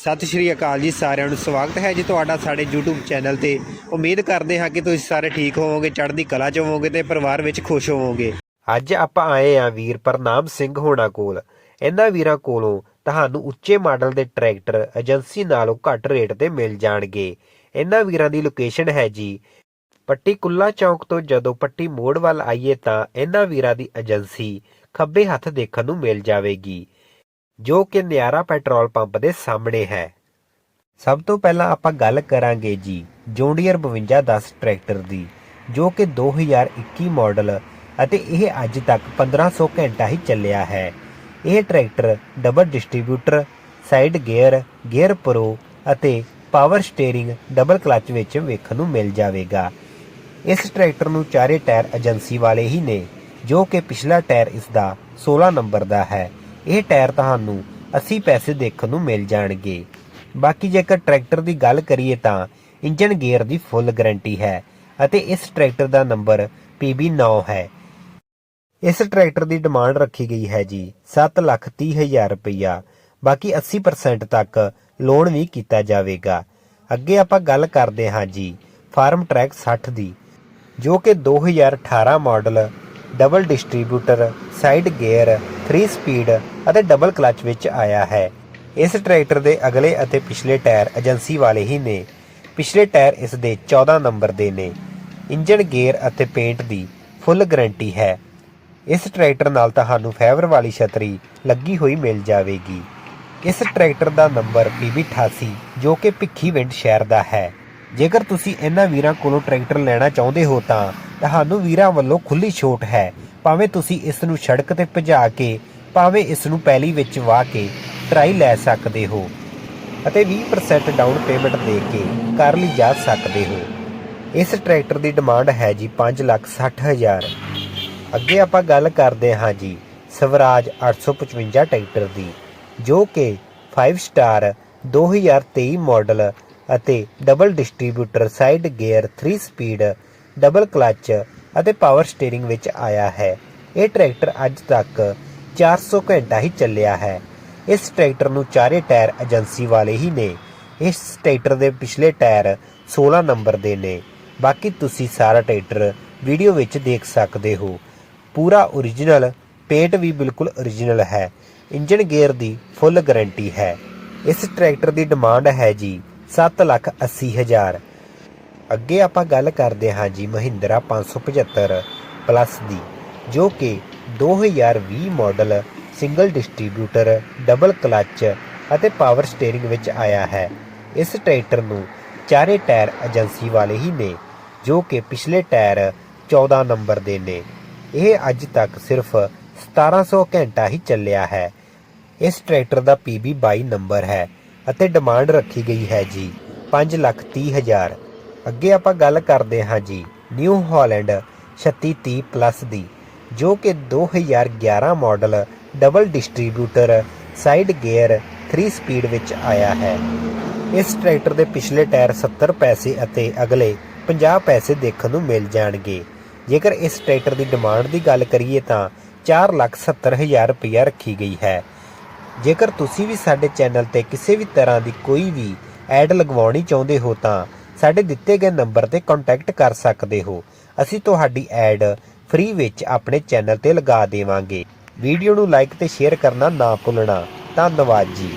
ਸਤਿ ਸ਼੍ਰੀ ਅਕਾਲ ਜੀ, ਸਾਰਿਆਂ ਨੂੰ ਸਵਾਗਤ ਹੈ ਜੀ ਤੁਹਾਡਾ ਸਾਡੇ YouTube ਚੈਨਲ ਤੇ। ਉਮੀਦ ਕਰਦੇ ਹਾਂ ਕਿ ਤੁਸੀਂ ਸਾਰੇ ਠੀਕ ਹੋਵੋਗੇ, ਚੜ੍ਹਦੀ ਕਲਾ ਚ ਹੋਵੋਗੇ ਤੇ ਪਰਿਵਾਰ ਵਿੱਚ ਖੁਸ਼ ਹੋਵੋਗੇ। ਅੱਜ ਆਪਾਂ ਆਏ ਆ ਵੀਰ ਪ੍ਰਨਾਮ ਸਿੰਘ ਹੋਣਾ ਕੋਲ। ਇਹਨਾਂ ਵੀਰਾਂ ਕੋਲੋਂ ਤੁਹਾਨੂੰ ਉੱਚੇ ਮਾਡਲ ਦੇ ਟਰੈਕਟਰ ਏਜੰਸੀ ਨਾਲੋਂ ਘੱਟ ਰੇਟ ਤੇ ਮਿਲ ਜਾਣਗੇ। ਇਹਨਾਂ ਵੀਰਾਂ ਦੀ ਲੋਕੇਸ਼ਨ ਹੈ ਜੀ, ਪੱਟੀ ਕੁੱਲਾ ਚੌਂਕ ਤੋਂ ਜਦੋਂ ਪੱਟੀ ਮੋੜ ਵੱਲ ਆਈਏ ਤਾਂ ਇਹਨਾਂ ਵੀਰਾਂ ਦੀ ਏਜੰਸੀ ਖੱਬੇ ਹੱਥ ਦੇਖਣ ਨੂੰ ਮਿਲ ਜਾਵੇਗੀ। ਜੋ ਕਿ ਨਿਆਰਾ ਪੈਟਰੋਲ ਪੰਪ ਦੇ ਸਾਹਮਣੇ ਹੈ। ਸਭ ਤੋਂ ਪਹਿਲਾਂ ਆਪਾਂ ਗੱਲ ਕਰਾਂਗੇ ਜੀ ਜੌਂਡੀਅਰ 5210 ਟਰੈਕਟਰ ਦੀ, ਜੋ ਕਿ 2021 ਮਾਡਲ ਅਤੇ ਇਹ ਅੱਜ ਤੱਕ 1500 ਘੰਟਾ ਹੀ ਚੱਲਿਆ ਹੈ। ਇਹ tractor double distributor side gear gear pro ਅਤੇ ਪਾਵਰ ਸਟੀਅਰਿੰਗ ਡਬਲ ਕਲਚ ਵਿੱਚ ਵੇਖਣ ਨੂੰ ਮਿਲ ਜਾਵੇਗਾ। ਇਸ ਟਰੈਕਟਰ ਨੂੰ ਚਾਰੇ ਟਾਇਰ ਏਜੰਸੀ ਵਾਲੇ ਹੀ ਨੇ, ਜੋ ਕਿ ਪਿਛਲਾ ਟਾਇਰ ਇਸ ਦਾ 16 ਨੰਬਰ ਦਾ ਹੈ। ਇਹ ਟਾਇਰ ਤੁਹਾਨੂੰ 80 ਪੈਸੇ ਦੇਖਣ ਨੂੰ ਮਿਲ ਜਾਣਗੇ। ਬਾਕੀ ਜੇਕਰ ਟਰੈਕਟਰ ਦੀ ਗੱਲ ਕਰੀਏ ਤਾਂ ਇੰਜਨ ਗੇਅਰ ਦੀ ਫੁੱਲ ਗਾਰੰਟੀ ਹੈ ਅਤੇ ਇਸ ਟਰੈਕਟਰ ਦਾ ਨੰਬਰ PB9 ਹੈ। ਇਸ ਟਰੈਕਟਰ ਦੀ ਡਿਮਾਂਡ ਰੱਖੀ ਗਈ ਹੈ ਜੀ 730000 ਰੁਪਇਆ ਬਾਕੀ 80% ਤੱਕ ਲੋਨ ਵੀ ਕੀਤਾ ਜਾਵੇਗਾ। ਅੱਗੇ ਆਪਾਂ ਗੱਲ ਕਰਦੇ ਹਾਂ ਜੀ ਫਾਰਮ ਟਰੈਕ 60 ਦੀ, ਜੋ ਕਿ 2018 model, double distributor, side gear 3 speed ਅਤੇ ਡਬਲ ਕਲਚ ਵਿੱਚ ਆਇਆ ਹੈ। ਇਸ ਟਰੈਕਟਰ ਦੇ ਅਗਲੇ ਅਤੇ ਪਿਛਲੇ ਟਾਇਰ ਏਜੰਸੀ ਵਾਲੇ ਹੀ ਨੇ। ਪਿਛਲੇ ਟਾਇਰ ਇਸ ਦੇ 14 ਨੰਬਰ ਦੇ ਨੇ। ਇੰਜਨ ਗੇਅਰ ਅਤੇ ਪੇਂਟ ਦੀ ਫੁੱਲ ਗਾਰੰਟੀ ਹੈ। ਇਸ ਟਰੈਕਟਰ ਨਾਲ ਤੁਹਾਨੂੰ ਫਾਈਬਰ ਵਾਲੀ ਛਤਰੀ ਲੱਗੀ ਹੋਈ ਮਿਲ ਜਾਵੇਗੀ। ਇਸ ਟਰੈਕਟਰ ਦਾ ਨੰਬਰ PB88 ਜੋ ਕਿ ਭਿੱਖੀਵਿੰਡ ਸ਼ਹਿਰ ਦਾ ਹੈ। ਜੇਕਰ ਤੁਸੀਂ ਇਹਨਾਂ ਵੀਰਾਂ ਕੋਲੋਂ ਟਰੈਕਟਰ ਲੈਣਾ ਚਾਹੁੰਦੇ ਹੋ ਤਾਂ ਤੁਹਾਨੂੰ ਵੀਰਾਂ ਵੱਲੋਂ ਖੁੱਲੀ ਛੋਟ ਹੈ। ਭਾਵੇਂ ਤੁਸੀਂ ਇਸ ਨੂੰ ਸੜਕ ਤੇ ਭਜਾ ਕੇ, ਭਾਵੇਂ ਇਸ ਨੂੰ ਪੈਲੀ ਵਿੱਚ ਵਾਹ ਕੇ ਟਰਾਈ ਲੈ ਸਕਦੇ ਹੋ ਅਤੇ 20% ਡਾਊਨ ਪੇਮੈਂਟ ਦੇ ਕੇ ਕਰ ਲਈ ਜਾ ਸਕਦੇ ਹੋ। ਇਸ ਟਰੈਕਟਰ ਦੀ ਡਿਮਾਂਡ ਹੈ ਜੀ 560000 ਅੱਗੇ ਆਪਾਂ ਗੱਲ ਕਰਦੇ ਹਾਂ ਜੀ ਸਵਰਾਜ 855 ਟਰੈਕਟਰ ਦੀ, ਜੋ ਕਿ 5 ਸਟਾਰ 2023 ਮਾਡਲ ਅਤੇ double distributor side gear 3 speed double clutch ਅਤੇ ਪਾਵਰ ਸਟੀਅਰਿੰਗ ਵਿੱਚ ਆਇਆ ਹੈ। ਇਹ ਟਰੈਕਟਰ ਅੱਜ ਤੱਕ 400 ਘੰਟਾ ਹੀ ਚੱਲਿਆ ਹੈ। ਇਸ ਟਰੈਕਟਰ ਨੂੰ ਚਾਰੇ ਟਾਇਰ ਏਜੰਸੀ ਵਾਲੇ ਹੀ ਨੇ। ਇਸ ਟਰੈਕਟਰ ਦੇ ਪਿਛਲੇ ਟਾਇਰ 16 ਨੰਬਰ ਦੇ ਨੇ। ਬਾਕੀ ਤੁਸੀਂ ਸਾਰਾ ਟਰੈਕਟਰ ਵੀਡੀਓ ਵਿੱਚ ਦੇਖ ਸਕਦੇ ਹੋ। ਪੂਰਾ ਓਰੀਜਨਲ ਪੇਂਟ ਵੀ ਬਿਲਕੁਲ ਓਰੀਜਨਲ ਹੈ। ਇੰਜਨ ਗੇਅਰ ਦੀ ਫੁੱਲ ਗਾਰੰਟੀ ਹੈ। ਇਸ ਟਰੈਕਟਰ ਦੀ ਡਿਮਾਂਡ ਹੈ ਜੀ 780000 ਅੱਗੇ ਆਪਾਂ ਗੱਲ ਕਰਦੇ ਹਾਂ ਜੀ ਮਹਿੰਦਰਾ 575 ਪਲੱਸ ਦੀ, ਜੋ ਕਿ 2020 model single distributor, double clutch ਅਤੇ ਪਾਵਰ ਸਟੀਅਰਿੰਗ ਵਿੱਚ ਆਇਆ ਹੈ। ਇਸ ਟਰੈਕਟਰ ਨੂੰ ਚਾਰੇ ਟਾਇਰ ਏਜੰਸੀ ਵਾਲੇ ਹੀ ਨੇ, ਜੋ ਕਿ ਪਿਛਲੇ ਟਾਇਰ 14 ਨੰਬਰ ਦੇ ਨੇ। ਇਹ ਅੱਜ ਤੱਕ ਸਿਰਫ 1700 ਘੰਟਾ ਹੀ ਚੱਲਿਆ ਹੈ। ਇਸ ਟਰੈਕਟਰ ਦਾ PB 22 ਨੰਬਰ ਹੈ ਅਤੇ ਡਿਮਾਂਡ ਰੱਖੀ ਗਈ ਹੈ ਜੀ 530000 ਅੱਗੇ ਆਪਾਂ ਗੱਲ ਕਰਦੇ ਹਾਂ ਜੀ ਨਿਊ ਹਾਲੈਂਡ 3630 ਪਲੱਸ ਦੀ, ਜੋ ਕਿ 2011 model double distributor side gear 3 speed ਵਿੱਚ ਆਇਆ ਹੈ। ਇਸ ਟਰੈਕਟਰ ਦੇ ਪਿਛਲੇ ਟਾਇਰ 70 ਪੈਸੇ ਅਤੇ ਅਗਲੇ 50 ਪੈਸੇ ਦੇਖਣ ਨੂੰ ਮਿਲ ਜਾਣਗੇ। ਜੇਕਰ ਇਸ ਟਰੈਕਟਰ ਦੀ ਡਿਮਾਂਡ ਦੀ ਗੱਲ ਕਰੀਏ ਤਾਂ 470000 ਰੁਪਇਆ ਰੱਖੀ ਗਈ ਹੈ। ਜੇਕਰ ਤੁਸੀਂ ਵੀ ਸਾਡੇ ਚੈਨਲ ਤੇ ਕਿਸੇ ਵੀ ਤਰ੍ਹਾਂ ਦੀ ਕੋਈ ਵੀ ਐਡ ਲਗਵਾਉਣੀ ਚਾਹੁੰਦੇ ਹੋ ਤਾਂ ਸਾਡੇ ਦਿੱਤੇ ਗਏ ਨੰਬਰ ਤੇ ਕੰਟੈਕਟ ਕਰ ਸਕਦੇ ਹੋ। ਅਸੀਂ ਤੁਹਾਡੀ ਐਡ ਫ੍ਰੀ ਵਿੱਚ ਆਪਣੇ ਚੈਨਲ ਤੇ ਲਗਾ ਦੇਵਾਂਗੇ। ਵੀਡੀਓ ਨੂੰ ਲਾਈਕ ਤੇ ਸ਼ੇਅਰ ਕਰਨਾ ਨਾ ਭੁੱਲਣਾ। ਧੰਨਵਾਦ ਜੀ।